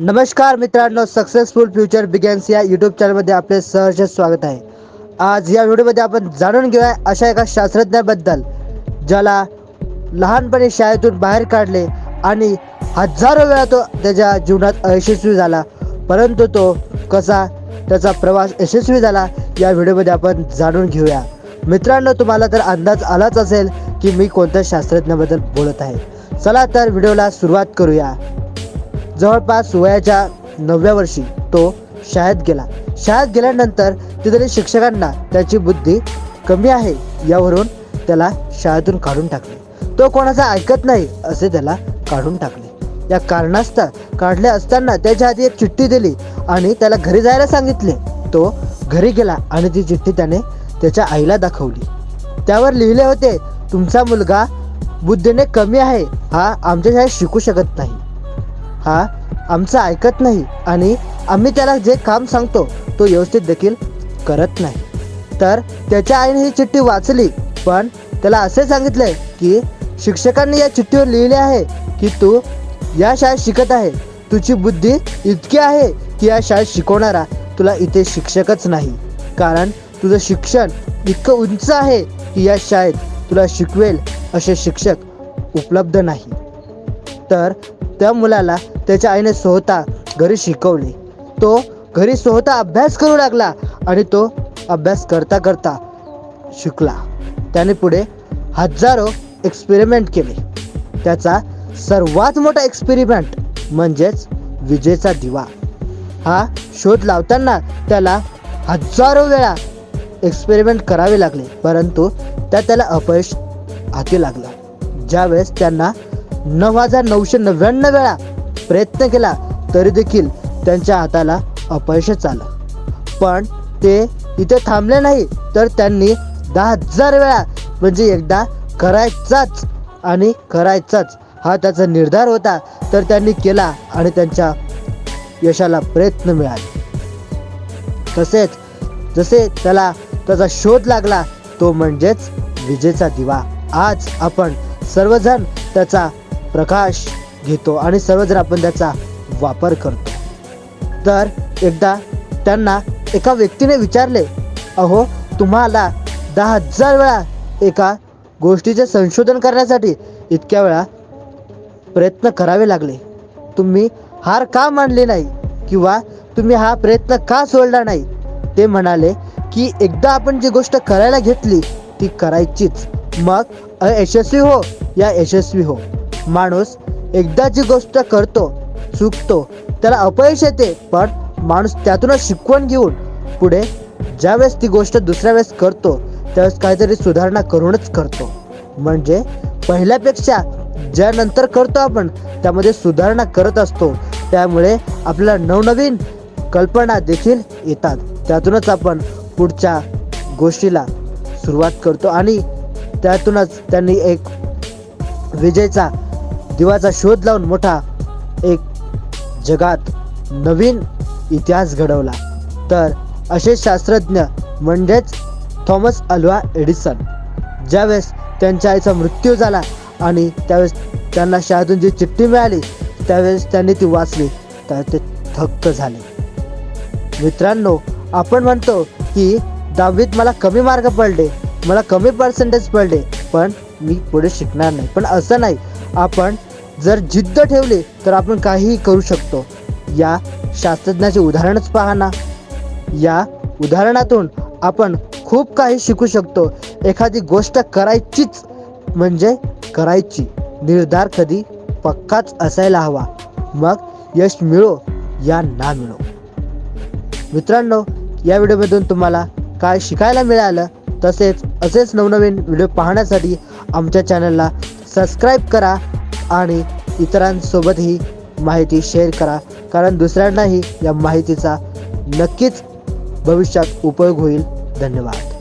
नमस्कार मित्रांनो successful future begins या यूट्यूब चॅनलमध्ये आपले सहर्ष स्वागत आहे. आज या व्हिडिओमध्ये आपण जाणून घेऊया अशा एका शास्त्रज्ञाबद्दल ज्याला लहानपणी शाळेतून बाहेर काढले आणि हजारो वेळा तो त्याच्या जीवनात अयशस्वी झाला. परंतु तो कसा त्याचा प्रवास यशस्वी झाला या व्हिडिओमध्ये आपण जाणून घेऊया. मित्रांनो तुम्हाला तर अंदाज आलाच असेल की मी कोणत्या शास्त्रज्ञाबद्दल बोलत आहे. चला तर व्हिडिओला सुरुवात करूया. जवळपास वयाच्या नवव्या वर्षी तो शाळेत गेला. शाळेत गेल्यानंतर तिथल्या शिक्षकांना त्याची बुद्धी कमी आहे यावरून त्याला शाळेतून काढून टाकले. तो कोणाचा ऐकत नाही असे त्याला काढून टाकले. या कारणास्तव काढले असताना त्याच्या हाती एक चिठ्ठी दिली आणि त्याला घरी जायला सांगितले. तो घरी गेला आणि ती चिठ्ठी त्याने त्याच्या आईला दाखवली. त्यावर लिहिले होते तुमचा मुलगा बुद्धीने कमी आहे. हा आमच्या शाळेत शिकू शकत नाही. हा आमचं ऐकत नाही आणि आम्ही त्याला जे काम सांगतो तो व्यवस्थित देखील करत नाही. तर त्याच्या आईने ही चिठ्ठी वाचली पण त्याला असे सांगितले की शिक्षकांनी या चिठ्ठीवर लिहिले आहे की तू या शाळेत शिकत आहे. तुझी बुद्धी इतकी आहे की या शाळेत शिकवणारा तुला इथे शिक्षकच नाही. कारण तुझं शिक्षण इतकं उंच आहे की या शाळेत तुला शिकवेल असे शिक्षक उपलब्ध नाही. तर त्या मुलाला त्याच्या आईने स्वतः घरी शिकवले. तो घरी स्वतः अभ्यास करू लागला आणि तो अभ्यास करता करता शिकला. त्याने पुढे हजारो एक्सपेरिमेंट केले. त्याचा सर्वात मोठा एक्सपेरिमेंट म्हणजेच विजेचा दिवा. हा शोध लावताना त्याला हजारो वेळा एक्सपेरिमेंट करावे लागले परंतु त्या त्याला अपयश हाती लागलं. ज्यावेळेस त्यांना नऊ हजार नऊशे नव्याण्णव वेळा प्रयत्न केला तरी देखील त्यांच्या हाताला अपयशच आलं. पण ते इथे थांबले नाही तर त्यांनी दहा हजार वेळा म्हणजे एकदा करायचाच आणि करायचाच हा त्याचा निर्धार होता तर त्यांनी केला आणि त्यांच्या यशाला प्रयत्न मिळाले. तसेच जसे त्याला त्याचा शोध लागला तो म्हणजेच विजेचा दिवा. आज आपण सर्वजण त्याचा प्रकाश घेतो आणि सर्वजण आपण त्याचा वापर करतो. तर एकदा त्यांना एका व्यक्तीने विचारले अहो तुम्हाला दहा हजार वेळा एका गोष्टीचे संशोधन करण्यासाठी इतक्या वेळा प्रयत्न करावे लागले. तुम्ही हार का मानली नाही किंवा तुम्ही हा प्रयत्न का सोडला नाही? ते म्हणाले की एकदा आपण जी गोष्ट करायला घेतली ती करायचीच. मग अयशस्वी हो या यशस्वी हो. माणूस एकदा जी गोष्ट करतो चुकतो त्याला अपयश येते पण माणूस त्यातूनच शिकवण घेऊन पुढे ज्यावेळेस ती गोष्ट दुसऱ्या वेळेस करतो त्यावेळेस काहीतरी सुधारणा करूनच करतो. म्हणजे पहिल्यापेक्षा ज्यानंतर करतो आपण त्यामध्ये सुधारणा करत असतो. त्यामुळे आपल्याला नवनवीन कल्पना देखील येतात. त्यातूनच आपण पुढच्या गोष्टीला सुरुवात करतो आणि त्यातूनच त्यांनी एक विजेचा दिवाचा शोध लावून मोठा एक जगात नवीन इतिहास घडवला. तर असे शास्त्रज्ञ म्हणजेच थॉमस अल्वा एडिसन ज्यावेळेस त्यांच्या आईचा मृत्यू झाला आणि त्यावेळेस त्यांना शाळेतून जी चिठ्ठी मिळाली त्यावेळेस त्यांनी ती वाचली तर ते थक्क झाले. मित्रांनो आपण म्हणतो की दहावीत मला कमी मार्क पडले मला कमी पर्सेंटेज पडले पण मी पुढे शिकणार नाही. पण असं नाही. आपण जर जिद्द ठेवली तर आपण काहीही करू शकतो. या शास्त्रज्ञाचे उदाहरणच पहा ना. या उदाहरणातून आपण खूप काही शिकू शकतो. एखादी गोष्ट करायचीच म्हणजे करायची. निर्धार कधी पक्काच असायला हवा. मग यश मिळो या ना मिळो. मित्रांनो या व्हिडिओमधून तुम्हाला काय शिकायला मिळालं? तसेच असेच नवनवीन व्हिडिओ पाहण्यासाठी आमच्या चॅनलला सबस्क्राईब करा आणि इतरांसोबतही माहिती शेअर करा. कारण दुसऱ्यांनाही या माहितीचा नक्कीच भविष्यात उपयोग होईल. धन्यवाद.